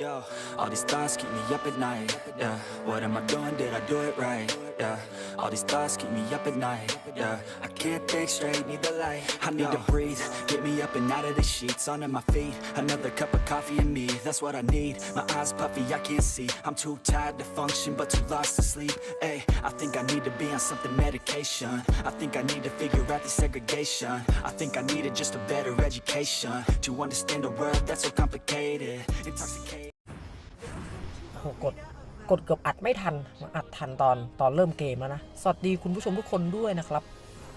Yo, all these thoughts keep me up at night. Yeah, what am I doing? Did I do it right? Yeah, all these thoughts keep me up at night. Yeah, I can't think straight, need the light. I need to breathe, get me up and out of the sheets, onto my feet. Another cup of coffee and me, that's what I need. My eyes puffy, I can't see. I'm too tired to function, but too lost to sleep. Hey, I think I need to be on something medication. I think I need to figure out the segregation. I think I needed just a better education to understand a world that's so complicated, intoxicated. โหกดกดเกือบอัดไม่ทันมาอัดทันตอนตอนเริ่มเกมแล้วนะ สวัสดีคุณผู้ชมทุกคนด้วยนะครับ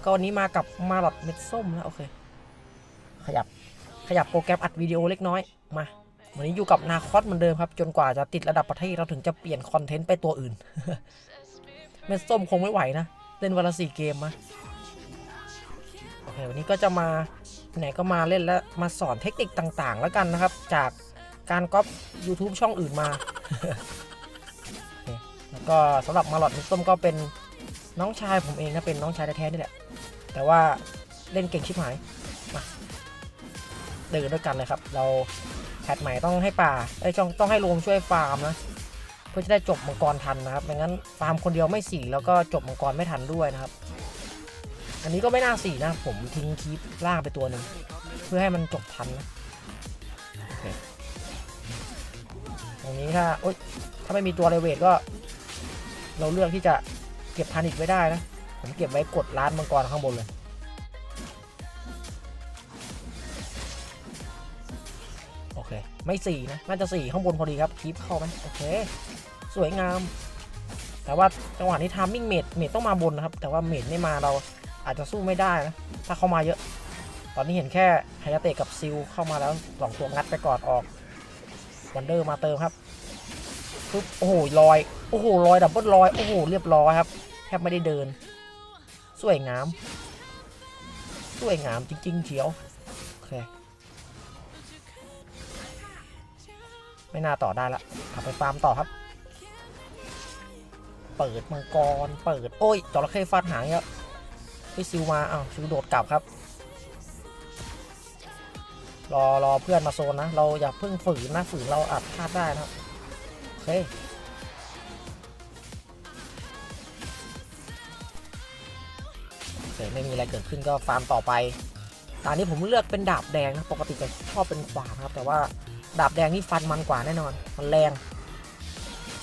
ก็วันนี้มากับมาหลอดเม็ดส้มนะโอเค ขยับขยับโปรแกรมอัดวิดีโอเล็กน้อยมาวันนี้อยู่กับนาคอสเหมือนเดิมครับ จนกว่าจะติดระดับประเทศเราถึงจะเปลี่ยนคอนเทนต์ไปตัวอื่น เม็ดส้มคงไม่ไหวนะ เล่นวันละสี่เกมมาโอเควันนี้ก็จะมาไหนก็มาเล่นแล้วมาสอนเทคนิคต่างๆ แล้วกันนะครับ จากการก๊อป YouTube ช่องอื่นมา แล้วก็สำหรับมาหลอดมิส้มก็เป็นน้องชายผมเองนะเป็นน้องชายแท้ๆนี่แหละ แต่ว่าเล่นเก่งชิบหายมาเดินด้วยกันเลยครับ เราแพทใหม่ต้องให้ป่าไอ้ยต้องต้องให้โรมช่วยฟาร์มนะเพื่อจะได้จบมังกรทันนะครับไม่งั้นฟาร์มคนเดียวไม่สี่แล้วก็จบมังกรไม่ทันด้วยนะครับ อันนี้ก็ไม่น่าสี่นะผมทิ้งคีปล่างไปตัวหนึ่งเพื่อให้มันจบทันนะโอเคต รงนี้ถ้าอ๊ยถ้าไม่มีตัวเลเวทก็ เราเลือกที่จะเก็บพันอีกไว้ได้นะ ผมเก็บไว้กดร้านมังกรข้างบนเลย โอเค ไม่สี่นะ น่าจะสี่ข้างบนพอดีครับคีปเข้าไหมโอเค สวยงาม แต่ว่าจังหวะนี้ทามมิ่งเมดเมดต้องมาบนนะครับ แต่ว่าเมดไม่มาเราอาจจะสู้ไม่ได้นะ ถ้าเข้ามาเยอะ ตอนนี้เห็นแค่ไฮยาเตะกับซิลเข้ามาแล้วสองตัวงัดไปก่อนออก วันเดอร์มาเติมครับปึ๊บโอ้โหลอย โอ้โหลอยดับเบิลลอย โอ้โห เรียบร้อยครับ แทบไม่ได้เดิน สวยงาม สวยงามจริง ๆเชียว โอเค ไม่น่าต่อได้ละกลับไปฟาร์มต่อครับ เปิดมังกร เปิด โอ้ยจระเข้ฟาดหางเยอะพี่ซิวมาอ้าวซิวโดดกลับครับ รอรอเพื่อนมาโซนนะ เราอย่าเพิ่งฝืนนะฝืนเราอาจพลาดได้นะครับโอเคโอเคไม่มีอะไรเกิดขึ้นก็ฟาร์มต่อไป ตอนนี้ผมเลือกเป็นดาบแดงนะ ปกติจะชอบเป็นขวานครับ แต่ว่าดาบแดงนี่ฟันมันกว่าแน่นอน มันแรง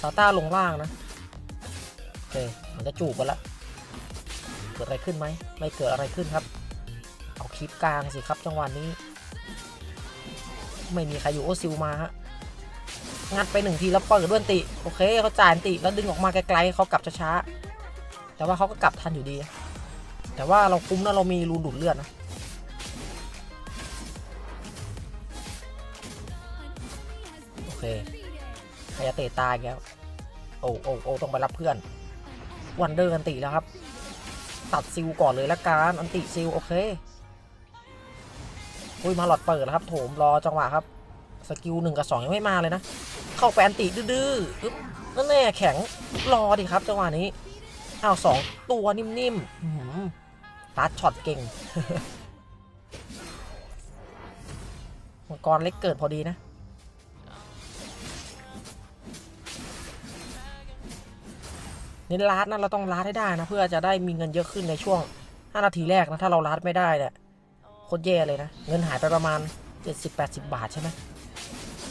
ซาต้าลงล่างนะ โอเค มันจะจูบกันละ เกิดอะไรขึ้นไหม ไม่เกิดอะไรขึ้นครับ เอาคลิปกลางสิครับจังหวะนี้ ไม่มีใครอยู่โอซิลมาฮะงัดไปหนึ่งทีแล้วเปิดด้วยอันติโอเคเขาจ่ายติแล้วดึงออกมาไกลๆเขากลับช้าๆแต่ว่าเขาก็กลับทันอยู่ดี แต่ว่าเราคุ้มนะเรามีรูดูดเลือดนะโอเคใครจะเตะตายแล้วโอ้โอ้โอ้ต้องไปรับเพื่อนวันเดอร์อันติแล้วครับ ตัดซิลก่อนเลยละกันอันติซิลโอเค อุ้ยมาหลอดเปิดแล้วครับโถมรอจังหวะครับ สกิลหนึ่งกับสองยังไม่มาเลยนะ เข้าไปนติดื้อๆอึ๊บนั่นแน่แข็งรอดิครับจังหวะนี้อ้าวสองตัวนิ่มๆหืมตัดช็อตเก่งมังกรเล็กเกิดพอดีนะเน้นลาดนะเราต้องลาดให้ได้นะ เพื่อจะได้มีเงินเยอะขึ้นในช่วง 5 นาทีแรกนะ ถ้าเราลาดไม่ได้เนี่ย โคตรแย่เลยนะ เงินหายไปประมาณ 70-80 บาทใช่ไหม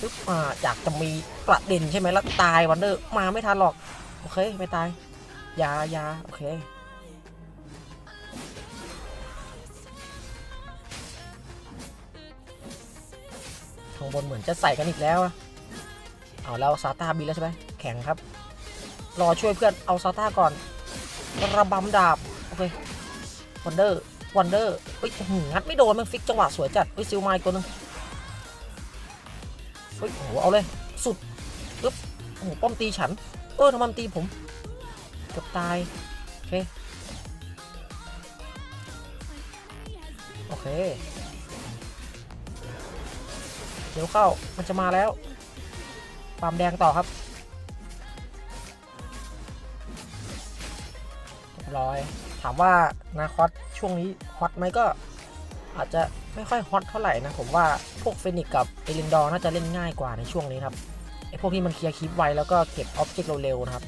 ปึ๊บอ่าอยากจะมีประเด็นใช่ไหมแล้วตายวันเดอร์มาไม่ทันหรอก โอเค ไม่ตาย ยายาโอเคข้างบนเหมือนจะใส่กันอีกแล้วอะเอาแล้วซาต้าบินแล้วใช่ไหมแข็งครับ รอช่วยเพื่อนเอาซาต้าก่อน ระบำดาบ โอเควันเดอร์ วันเดอร์เฮ้ยหงัดไม่โดนมันฟิกจังหวะสวยจัดเฮ้ยซิลไมค์ตัวนึงเฮ้ยโอ้โหเอาเลยสุดปึ๊บโอ้โหป้อมตีฉัน เออทำไมมันตีผมเกือบตายโอเคโอเคเดี๋ยวเข้ามันจะมาแล้วฟามแดงต่อครับเรียบร้อย ถามว่านาคอส ช่วงนี้ฮอตไหมก็อาจจะไม่ค่อยฮอตเท่าไหร่นะ ผมว่าพวกเฟนิกกับเอลินดอร์น่าจะเล่นง่ายกว่าในช่วงนี้ครับไอพวกที่มันเคลียร์คลิปไวแล้วก็เก็บออบเจกต์เร็วๆนะครับ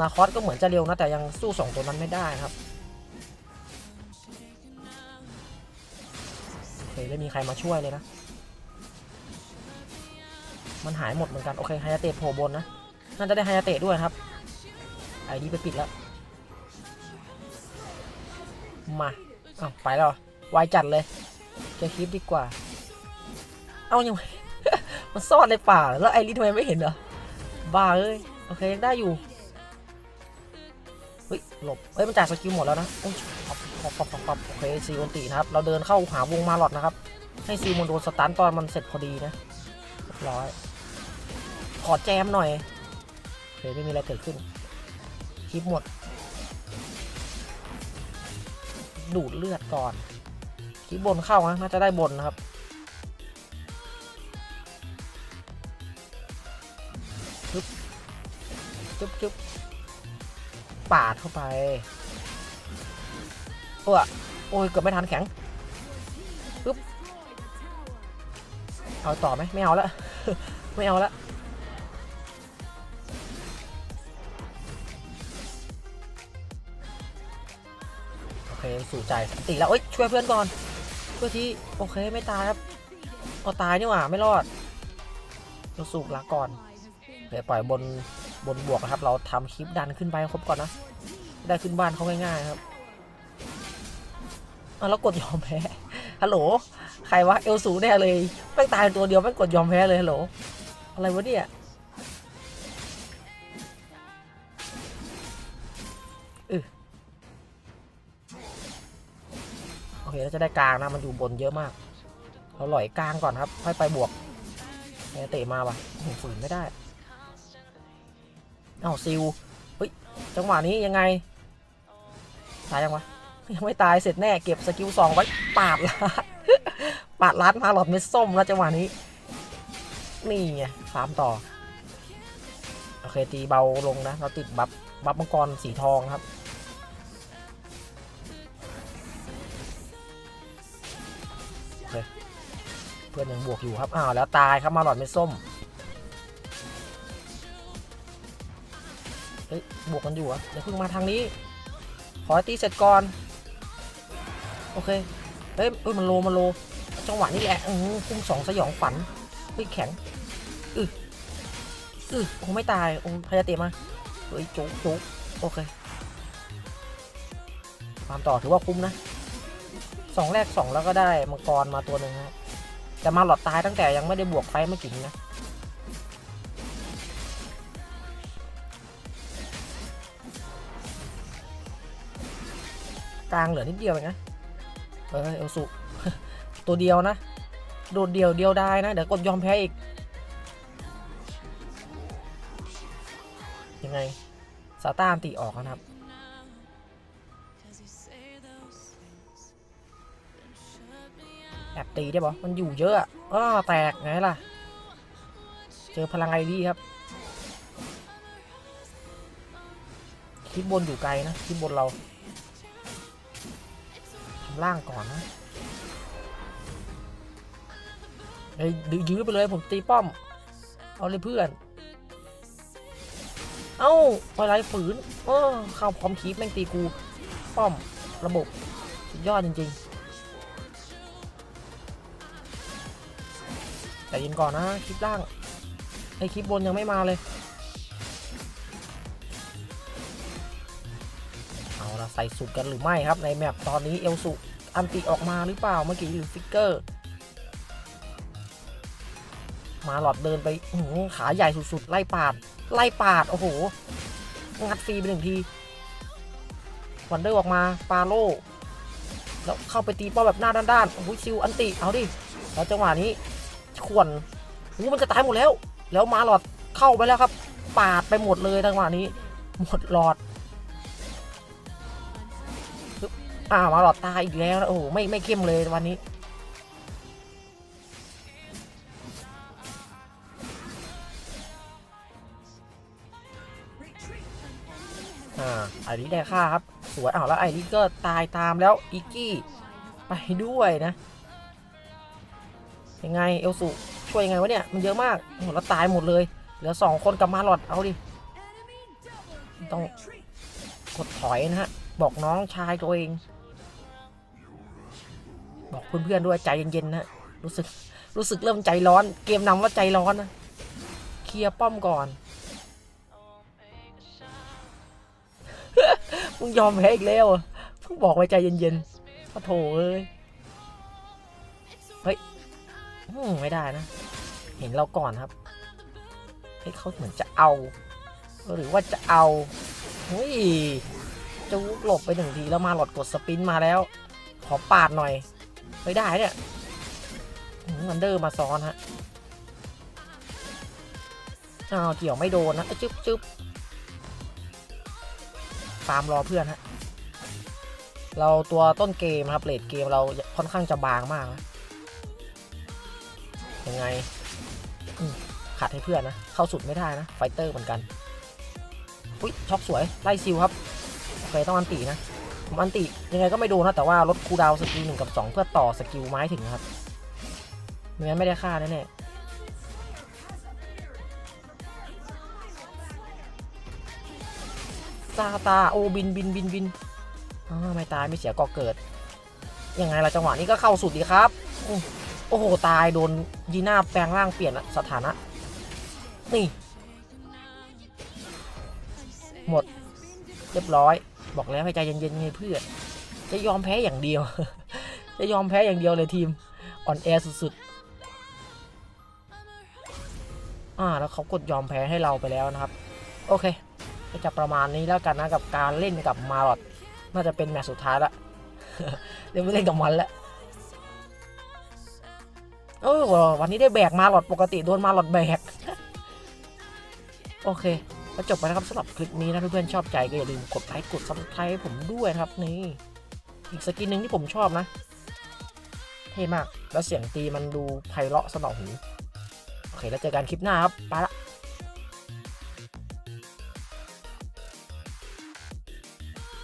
นาคอสก็เหมือนจะเร็วนะแต่ยังสู้สองตัวนั้นไม่ได้นะครับโอเคไม่มีใครมาช่วยเลยนะ มันหายหมดเหมือนกัน โอเคไฮยาเตะโผล่บนนะ น่าจะได้ไฮยาเตะด้วยครับ ไอ้นี่ไปปิดแล้ว มาอ้าวไปแล้วเหรอไวจัดเลยจะคลิปดีกว่า เอายังไงมันซ่อนในป่า แล้วไอริสทำไมไม่เห็นเหรอ บ้าเอ้ย โอเคได้อยู่ เฮ้ย หลบ เฮ้ย มันจ่ายสกิลหมดแล้วนะโอ้ยปับปับปับปับปบโอเคซีวันตีนะครับ เราเดินเข้าหาวงมาหลอดนะครับ ให้ซีมันโดนสตันตอนมันเสร็จพอดีนะร้อย ขอแจมหน่อยโอเคไม่มีอะไรเกิดขึ้นคลิปหมด ดูดเลือดก่อนคลิปบนเข้านะน่าจะได้บนนะครับจึ๊บจึ๊บปาดเข้าไปเออโอ้ยเกือบไม่ทันแข็งปึ๊บ เอาต่อไหมไม่เอาละ ไม่เอาละ สู่ใจติแล้วเอ้ยช่วยเพื่อนก่อนเพื่อที่โอเคไม่ตายครับเอาตายนี่หว่าไม่รอดเราสูบลาก่อนเดี๋ยวปล่อยบนบนบวกนะครับ เราทำคลิปดันขึ้นไปครบก่อนนะได้ขึ้นบ้านเขาง่ายๆครับอะแล้วกดยอมแพ้ฮัลโหลใครวะเอลสูแน่เลยแม่งตายตัวเดียวแม่งกดยอมแพ้เลยฮัลโหลอะไรวะเนี่ย อเคเราจะได้กลางนะมันอยู่บนเยอะมาก เราหล่อยกลางก่อนครับค่อยไปบวกเตะมาว่ะโอ้โหฝืนไม่ได้เอ้าซิลเฮ้ยจังหวะนี้ยังไงตายยังวะยังไม่ตายเสร็จแน่เก็บสกิลสองไว้ปาดลัดปาดลัดมาหลอดเม็ดส้มแล้วจังหวะนี้นี่ไงฟามต่อโอเคตีเบาลงนะ เราติดบัฟบัฟมังกรสีทองครับ พื่อนยังบวกอยู่ครับอ้าวแล้วตายครับมาหลอดเม็ดส้มเฮ้ยบวกกันอยู่อะเดี๋ยวเพิ่งมาทางนี้ ขอตีเสร็จก่อน โอเค เฮ้ยเอ้ยมันโลมันโล จังหวะนี้แหละอือคุ้มสองสยองฝันเฮ้ยแข็งอืออือโอ้ไม่ตายโอ้พยาเตะมาเฮ้ยจุกจุกโอเคตามต่อถือว่าคุ้มนะสองแรกสองแล้วก็ได้มังกรมาตัวหนึ่งนะ แต่มาหลอดตายตั้งแต่ยังไม่ได้บวกไฟเมื่อกี้นี้นะกลางเหลือนิดเดียวเองนะเออเอลสุตัวเดียวนะ โดดเดียวเดียวได้นะ เดี๋ยวกดยอมแพ้อีก ยังไงซาต้าตีออกนะครับ ตีได้ปะมันอยู่เยอะอ้อแตกไงล่ะ เจอพลังไอดีครับ คลิปบนอยู่ไกลนะ คลิปบนเราทำล่างก่อนนะเฮ้ยดื้อไปเลยผมตีป้อม เอาเลยเพื่อน เอ้าไปไรฝืนเออเข้าพร้อมคีปแม่งตีกู ป้อมระบบ สุดยอดจริง ๆ แต่ยินก่อนนะคลิปล่างไอคลิปบนยังไม่มาเลย เอาละใส่สุดกันหรือไม่ครับ ในแมปตอนนี้เอลสุอันติออกมาหรือเปล่าเมื่อกี้หรือฟิกเกอร์ มาหลอดเดินไปหือขาใหญ่สุดๆ ไล่ปาด ไล่ปาด โอ้โห งัดฟรีไปหนึ่งทีวันเดอร์ออกมาปาโลแล้วเข้าไปตีป้อมแบบหน้าด้านๆโอ้โหซิวอันติ เอาดิ แล้วจังหวะนี้ ขวนโอ้โหมันจะตายหมดแล้ว แล้วมาหลอดเข้าไปแล้วครับ ปาดไปหมดเลยจังหวะนี้ หมดหลอดอ่ามาหลอดตายอีกแล้วโอ้โหไม่ไม่เข้มเลยวันนี้อ่าไอริได้ค่าครับ สวยอ้าวแล้วไอริก็ตายตามแล้วอีกกี้ ไปด้วยนะ ยังไงเอลสุช่วยยังไงวะเนี่ยมันเยอะมากโอ้โหแล้วตายหมดเลย เหลือสองคนกับมาหลอดเอาดิต้องกดถอยนะฮะ บอกน้องชายตัวเอง บอกเพื่อนๆด้วยใจเย็นๆนะรู้สึกรู้สึกเริ่มใจร้อน เกมนำว่าใจร้อนนะเคลียร์ป้อมก่อนมึงยอมแพ้อีกแล้วเพิ่งบอกไว้ใจเย็นๆพอโถเอ้ยเฮ้ย ไม่ได้นะ เห็นเราก่อนครับเฮ้ยเขาเหมือนจะเอา หรือว่าจะเอาเฮ้ยจะวุกหลบไปหนึ่งทีแล้วมาหลอดกดสปินมาแล้ว ขอปาดหน่อยไม่ได้เนี่ยมันเดอร์มาซ้อนฮะอ้าวเกี่ยวไม่โดนนะจึ๊บจึ๊บฟาร์มรอเพื่อนฮะเราตัวต้นเกมครับเลดเกมเราค่อนข้างจะบางมากนะ ยังไงขัดให้เพื่อนนะ เข้าสุดไม่ได้นะ ไฟเตอร์เหมือนกัน อุ้ยช็อกสวย ไล่ซิลครับ โอเค ต้องอันตินะ ผมอันติยังไงก็ไม่โดนนะ แต่ว่าลดคูดาวสกิลหนึ่งกับสองเพื่อต่อสกิลไม้ถึงครับไม่งั้นไม่ได้ค่าแน่ๆซาตาโอบินบินบินบินอ้าวไม่ตายไม่เสียก่อเกิด ยังไงล่ะจังหวะนี้ก็เข้าสุดดีครับอ โอ้โห ตายโดนยีน่าแปลงร่างเปลี่ยนสถานะ นี่ หมด เรียบร้อย บอกแล้วให้ใจเย็นๆไงเพื่อนจะยอมแพ้อย่างเดียว จะยอมแพ้อย่างเดียวเลยทีม อ่อนแอสุดๆ อ่า แล้วเขากดยอมแพ้ให้เราไปแล้วนะครับ โอเค ก็จะประมาณนี้แล้วกันนะกับการเล่นกับมาร์ลอดน่าจะเป็นแมตช์สุดท้ายละเดี๋ยวไม่เล่นกับมันแล้ว เออวันนี้ได้แบกมาหลอดปกติโดนมาหลอดแบก โอเคก็จบไปแล้วครับสำหรับคลิปนี้นะเพื่อนๆชอบใจก็อย่าลืมกดไลค์กดซับสไครต์ให้ผมด้วยครับนี่อีกสกินหนึ่งที่ผมชอบนะเท่มาก แล้วเสียงตีมันดูไพเราะสนองหู โอเค แล้วเจอกันคลิปหน้าครับ ไปละ